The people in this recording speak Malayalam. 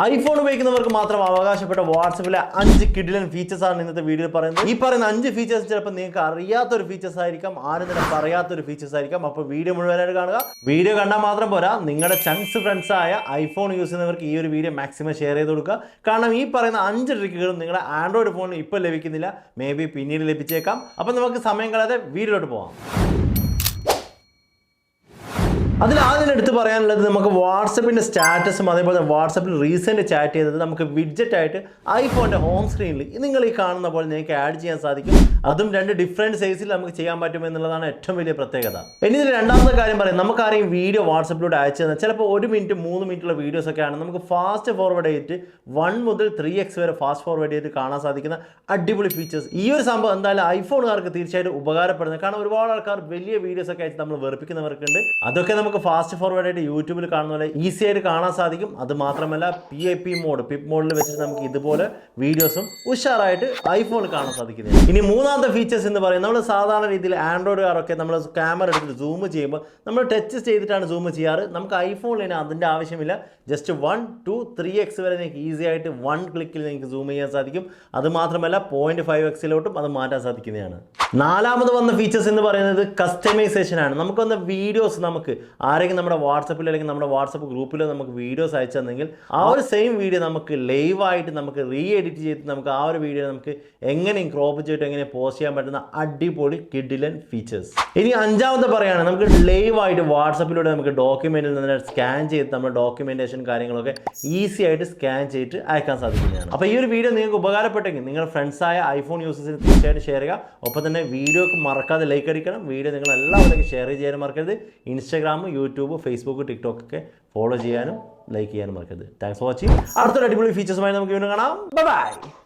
ഐഫോൺ ഉപയോഗിക്കുന്നവർക്ക് മാത്രം അവകാശപ്പെട്ട വാട്സപ്പിലെ അഞ്ച് കിഡിലൻ ഫീച്ചേഴ്സ് ആണ് ഇന്നത്തെ വീഡിയോയിൽ പറയുന്നത്. ഈ പറയുന്ന അഞ്ച് ഫീച്ചേഴ്സ് ചിലപ്പോൾ നിങ്ങൾക്ക് അറിയാത്തൊരു ഫീച്ചേഴ്സ് ആയിരിക്കാം ആരും തന്നെ പറയാത്തൊരു ഫീച്ചേഴ്സ് ആയിരിക്കാം. അപ്പോൾ വീഡിയോ മുഴുവനായിട്ട് കാണുക. വീഡിയോ കണ്ടാൽ മാത്രം പോരാ. നിങ്ങളുടെ ചങ്സ് ഫ്രണ്ട്സ് ആയ ഐഫോൺ യൂസ് ചെയ്യുന്നവർക്ക് ഈ ഒരു വീഡിയോ മാക്സിമം ഷെയർ ചെയ്ത് കൊടുക്കുക. കാരണം ഈ പറയുന്ന അഞ്ച് ട്രിക്കുകളും നിങ്ങളുടെ ആൻഡ്രോയിഡ് ഫോണിൽ ഇപ്പോൾ ലഭിക്കുന്നില്ല. മേ ബി പിന്നീട് ലഭിച്ചേക്കാം. അപ്പോൾ നമുക്ക് സമയം കളയാതെ വീഡിയോയിലോട്ട് പോകാം അതിൽ ആദ്യം എടുത്ത് പറയാനുള്ളത് നമുക്ക് വാട്സപ്പിന്റെ സ്റ്റാറ്റസും അതേപോലെ വാട്സപ്പിൽ റീസെന്റ് ചാറ്റ് ചെയ്തത് നമുക്ക് വിഡ്ജറ്റ് ആയിട്ട് ഐഫോണിന്റെ ഹോം സ്ക്രീനിൽ നിങ്ങൾ ഈ കാണുന്ന പോലെ നിങ്ങൾക്ക് ആഡ് ചെയ്യാൻ സാധിക്കും. അതും രണ്ട് ഡിഫറെന്റ് സൈസിൽ നമുക്ക് ചെയ്യാൻ പറ്റും എന്നുള്ളതാണ് ഏറ്റവും വലിയ പ്രത്യേകത. ഇനി ഇതിൽ രണ്ടാമത്തെ കാര്യം പറയാം. നമുക്കറിയാം വീഡിയോ വാട്സപ്പിലൂടെ അയച്ചു തന്നാൽ ചിലപ്പോൾ ഒരു മിനിറ്റ് മൂന്ന് മിനിറ്റുള്ള വീഡിയോസ് ഒക്കെ ആണ് നമുക്ക് ഫാസ്റ്റ് ഫോർവേഡ് ചെയ്തിട്ട് വൺ മുതൽ ത്രീ എക്സ് വരെ ഫാസ്റ്റ് ഫോർവേഡ് ചെയ്തിട്ട് കാണാൻ സാധിക്കുന്ന അടിപൊളി ഫീച്ചേഴ്സ് ഈ ഒരു സംഭവം എന്തായാലും ഐഫോണുകാർക്ക് തീർച്ചയായിട്ടും ഉപകാരപ്പെടുന്നത്. കാരണം ഒരുപാട് ആൾക്കാർ വലിയ വീഡിയോസ് ഒക്കെ അയച്ച് നമ്മൾ വെറുപ്പിക്കുന്നവർക്കുണ്ട്. അതൊക്കെ നമുക്ക് ഫാസ്റ്റ് ഫോർവേഡ് ആയിട്ട് യൂട്യൂബിൽ കാണുന്ന പോലെ ഈസി ആയിട്ട് കാണാൻ സാധിക്കും. അത് മാത്രമല്ല P I P mode pip മോഡിൽ വെച്ചിട്ട് നമുക്ക് ഇതുപോലെ വീഡിയോസും ഉഷാറായിട്ട് ഐഫോണിൽ കാണാൻ സാധിക്കുന്നത് ഇനി മൂന്നാമത്തെ ഫീച്ചേഴ്സ് എന്ന് പറയുന്നത് നമ്മൾ സാധാരണ രീതിയിൽ ആൻഡ്രോയിഡുകാരൊക്കെ നമ്മൾ ക്യാമറ എടുത്തിട്ട് സൂം ചെയ്യുമ്പോൾ നമ്മൾ ടച്ച് ചെയ്തിട്ടാണ് സൂം ചെയ്യാറ്. നമുക്ക് ഐഫോണിൽ ഇനി അതിന്റെ ആവശ്യമില്ല. Just one two three x വരെ നിങ്ങൾക്ക് ഈസി ആയിട്ട് വൺ ക്ലിക്കിൽ നിങ്ങൾക്ക് സൂം ചെയ്യാൻ സാധിക്കും. അത് മാത്രമല്ല പോയിന്റ് ഫൈവ് എക്സിലോട്ടും അത് മാറ്റാൻ സാധിക്കുന്നതാണ്. നാലാമത് വന്ന ഫീച്ചേഴ്സ് എന്ന് പറയുന്നത് കസ്റ്റമൈസേഷൻ ആണ്. നമുക്ക് വന്ന വീഡിയോസ് നമുക്ക് ആരെങ്കിലും നമ്മുടെ വാട്സപ്പിൽ അല്ലെങ്കിൽ നമ്മുടെ വാട്സപ്പ് ഗ്രൂപ്പിലോ നമുക്ക് വീഡിയോസ് അയച്ചു തന്നെങ്കിൽ ആ ഒരു സെയിം വീഡിയോ നമുക്ക് ലൈവായിട്ട് നമുക്ക് റീ എഡിറ്റ് ചെയ്ത് നമുക്ക് ആ ഒരു വീഡിയോ നമുക്ക് എങ്ങനെയും ക്രോപ്പ് ചെയ്തിട്ട് എങ്ങനെ പോസ്റ്റ് ചെയ്യാൻ പറ്റുന്ന അടിപൊളി കിഡിലൻ ഫീച്ചേഴ്സ് ഇനി അഞ്ചാമത്തെ പറയുകയാണ് നമുക്ക് ലൈവായിട്ട് വാട്സപ്പിലൂടെ നമുക്ക് ഡോക്യുമെന്റിൽ നിന്ന് സ്കാൻ ചെയ്ത് നമ്മുടെ ഡോക്യുമെന്റേഷൻ കാര്യങ്ങളൊക്കെ ഈസി ആയിട്ട് സ്കാൻ ചെയ്തിട്ട് അയക്കാൻ സാധിക്കുന്നതാണ്. അപ്പോൾ ഈ ഒരു വീഡിയോ നിങ്ങൾക്ക് ഉപകാരപ്പെട്ടെങ്കിൽ നിങ്ങളുടെ ഫ്രണ്ട്സായ ഐഫോൺ യൂസേഴ്സിന് തീർച്ചയായിട്ടും ഷെയർ ചെയ്യുക. ഒപ്പം തന്നെ വീഡിയോക്ക് മറക്കാതെ ലൈക്ക് അടിക്കണം. വീഡിയോ നിങ്ങൾ എല്ലാവരും ഷെയർ ചെയ്യാനും മറക്കരുത്. ഇൻസ്റ്റാഗ്രാം യൂട്യൂബ് ഫേസ്ബുക്ക് ടിക്ടോക്ക് ഒക്കെ ഫോളോ ചെയ്യാനും ലൈക്ക് ചെയ്യാനും മറക്കരുത്. താങ്ക്സ് ഫോർ വാച്ചിങ് അടുത്തൊരു അടിപൊളി ഫീച്ചേഴ്സുമായി നമുക്ക് വീണ്ടും കാണാം. ബൈ